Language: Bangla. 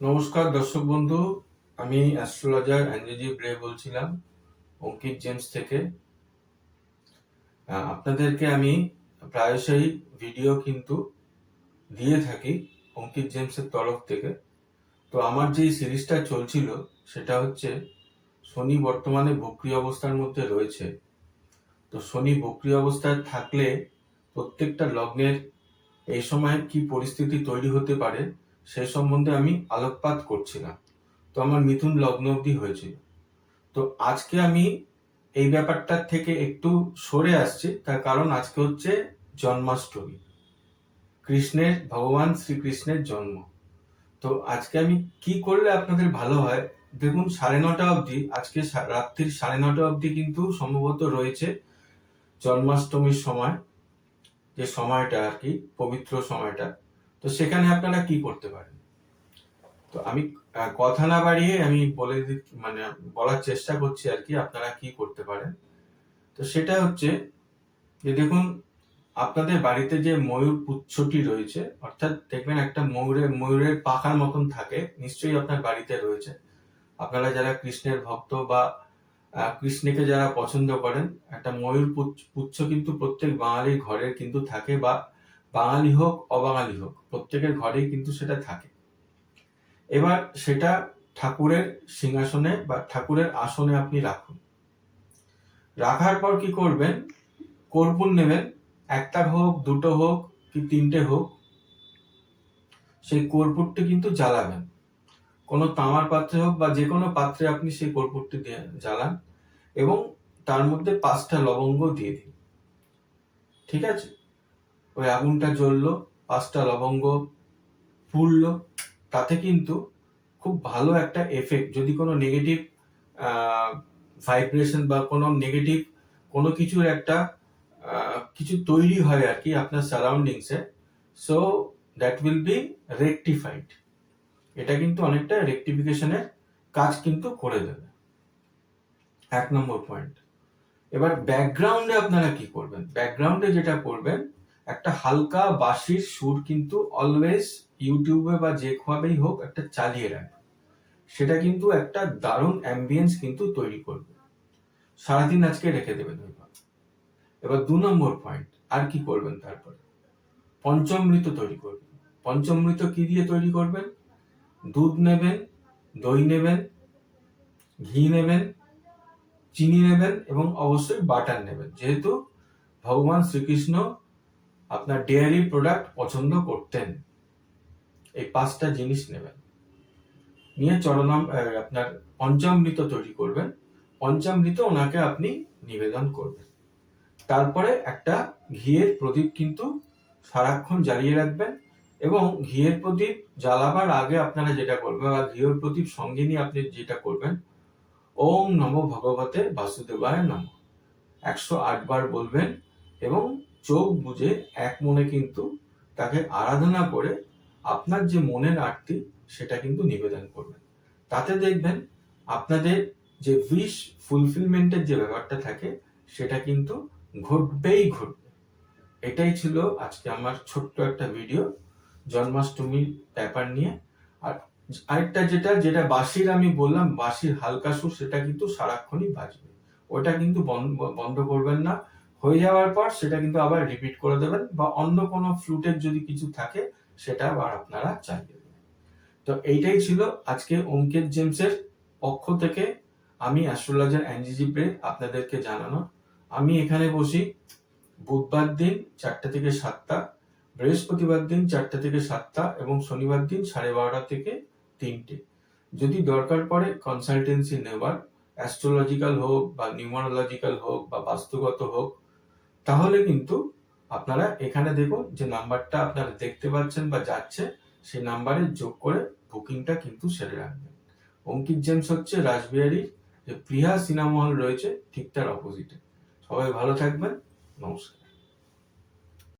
নমস্কার, দর্শক বন্ধু। আমি অ্যাস্ট্রোলজার অ্যাঞ্জেজি ব্রে বলছিলাম, অঙ্কিত জেমস থেকে। আপনাদেরকে আমি প্রায়শই ভিডিও কিন্তু দিয়ে থাকি অঙ্কিত জেমসের তরফ থেকে। তো আমার যে সিরিজটা চলছিল, সেটা হচ্ছে শনি বর্তমানে বক্রি অবস্থার মধ্যে রয়েছে। তো শনি বক্রি অবস্থায় থাকলে প্রত্যেকটা লগ্নের এই সময় কি পরিস্থিতি তৈরি হতে পারে সেই সম্বন্ধে আমি আলোকপাত করছিলাম তো আমার মিথুন লগ্ন অবধি হয়েছিল। তো আজকে আমি এই ব্যাপারটার থেকে একটু সরে আসছি। তার কারণ আজকে হচ্ছে জন্মাষ্টমী। কৃষ্ণের, ভগবান শ্রীকৃষ্ণের জন্ম। তো আজকে আমি কি করলে আপনাদের ভালো হয়? দেখুন, সাড়ে নটা অবধি, আজকে রাত্রির সাড়ে নটা অবধি কিন্তু সম্ভবত রয়েছে জন্মাষ্টমীর সময়। যে সময়টা আর কি, পবিত্র সময়টা। তো সেখানে আপনারা কি করতে পারেন? তো আমি কথা না বাড়িয়ে আমি বলে মানে বলার চেষ্টা করছি আর কি, আপনারা কি করতে পারেন? তো সেটা হচ্ছে যে দেখুন, আপনাদের বাড়িতে যে ময়ূর পুচ্ছটি রয়েছে, অর্থাৎ দেখবেন একটা ময়ূরের ময়ূরের পাখার মতন থাকে, নিশ্চয়ই আপনার বাড়িতে রয়েছে। আপনারা যারা কৃষ্ণের ভক্ত বা কৃষ্ণকে যারা পছন্দ করেন, একটা ময়ূর পুচ্ছ- পুচ্ছ কিন্তু প্রত্যেক বাঙালির ঘরের কিন্তু থাকে বা বাঙালি হোক, অবাঙালি হোক, প্রত্যেকের ঘরেই কিন্তু সেটা থাকে। এবার সেটা ঠাকুরের সিংহাসনে বা ঠাকুরের আসনে আপনি রাখুন। রাখার পর কি করবেন? কর্পূর নেবেন। একটা হোক, দুটো হোক কি তিনটে হোক, সেই কর্পূরটি কিন্তু জ্বালাবেন। কোনো তামার পাত্রে হোক বা যে কোনো পাত্রে আপনি সেই কর্পূরটি দিয়ে জ্বালান এবং তার মধ্যে পাঁচটা লবঙ্গ দিয়ে দিন। ঠিক আছে? ওই আগুনটা জ্বললো, পাঁচটা লবঙ্গ পুড়লো তাতে কিন্তু খুব ভালো একটা এফেক্ট যদি কোনো নেগেটিভ ভাইব্রেশন বা কোনো নেগেটিভ কোনো কিছুর একটা কিছু তৈরি হয় আর কি আপনার সারাউন্ডিংসে so that will be rectified এটা কিন্তু অনেকটা রেকটিফিকেশনের কাজ কিন্তু করে দেবে। এক নম্বর পয়েন্ট এবার ব্যাকগ্রাউন্ডে আপনারা কি করবেন? ব্যাকগ্রাউন্ডে যেটা করবেন একটা হালকা বাঁশির সুর কিন্তু অলওয়েজ ইউটিউবে বা যে যেভাবেই হোক একটা চালিয়ে রাখবে। সেটা কিন্তু একটা দারুণ অ্যাম্বিয়েন্স কিন্তু তৈরি করবে। সারাদিন আজকে রেখে দেবেন ওইভাবে এবার দু নম্বর পয়েন্ট আর কি করবেন তারপরে? পঞ্চমৃত তৈরি করবেন। পঞ্চমৃত কি দিয়ে তৈরি করবেন? দুধ নেবেন, দই নেবেন, ঘি নেবেন, চিনি নেবেন এবং অবশ্যই বাটার নেবেন। যেহেতু ভগবান শ্রীকৃষ্ণ আপনার ডেয়ারি প্রোডাক্ট পছন্দ করতেন, এই পাঁচটা জিনিস নেবেন। নিয়ে চরণাম আপনার পঞ্চামৃত তৈরি করবেন। পঞ্চামৃত ওনাকে আপনি নিবেদন করবেন। তারপরে একটা ঘিয়ের প্রদীপ কিন্তু সারাক্ষণ জ্বালিয়ে রাখবেন এবং ঘিয়ের প্রদীপ জ্বালাবার আগে আপনারা যেটা করবেন, বা ঘিয়ের প্রদীপ সঙ্গে নিয়ে আপনি যেটা করবেন, ওম নমো ভগবতে বাসুদেবায় নম। একশো আট বার বলবেন এবং চোখ বুঝে এক মনে কিন্তু তাকে আরাধনা করে আপনার যে মনের আরতি সেটা কিন্তু নিবেদন করবেন। তাতে দেখবেন আপনাদের যে উইশ ফুলফিলমেন্টের যে ব্যাপারটা থাকে, সেটা কিন্তু ঘটবেই ঘটবে। এটাই ছিল আজকে আমার ছোট্ট একটা ভিডিও জন্মাষ্টমীর ব্যাপার নিয়ে। আর আরেকটা যেটা যেটা বাঁশির আমি বললাম, বাঁশির হালকা সুর, সেটা কিন্তু সারাক্ষণই বাজবে। ওটা কিন্তু বন্ধ করবেন না। হয়ে যাওয়ার পর সেটা কিন্তু আবার রিপিট করে দেবেন বা অন্য কোনো ফ্লুটের যদি কিছু থাকে, সেটা আবার আপনারা চালিয়ে দেবেন তো এইটাই ছিল আজকে জেমসের পক্ষ থেকে আমি অ্যাস্ট্রোলজার আপনাদেরকে জানানো। আমি এখানে বসি বুধবার দিন থেকে সাতটা, বৃহস্পতিবার দিন চারটে থেকে সাতটা এবং শনিবার দিন সাড়ে বারোটা থেকে তিনটে। যদি দরকার পড়ে কনসালটেন্সি নেবার অ্যাস্ট্রোলজিক্যাল হোক বা নিউমারোলজিক্যাল হোক বা বাস্তুগত হোক তাহলে কিন্তু আপনারা এখানে দেখুন যে নাম্বারটা আপনারা দেখতে পাচ্ছেন বা যাচ্ছে, সেই নাম্বারে যোগ করে বুকিংটা কিন্তু সেরে রাখবেন। অঙ্কিত জেমস হচ্ছে রাসবিহারীর যে প্রিয়া সিনেমা হল রয়েছে, ঠিক তার অপোজিটে সবাই ভালো থাকবেন, নমস্কার।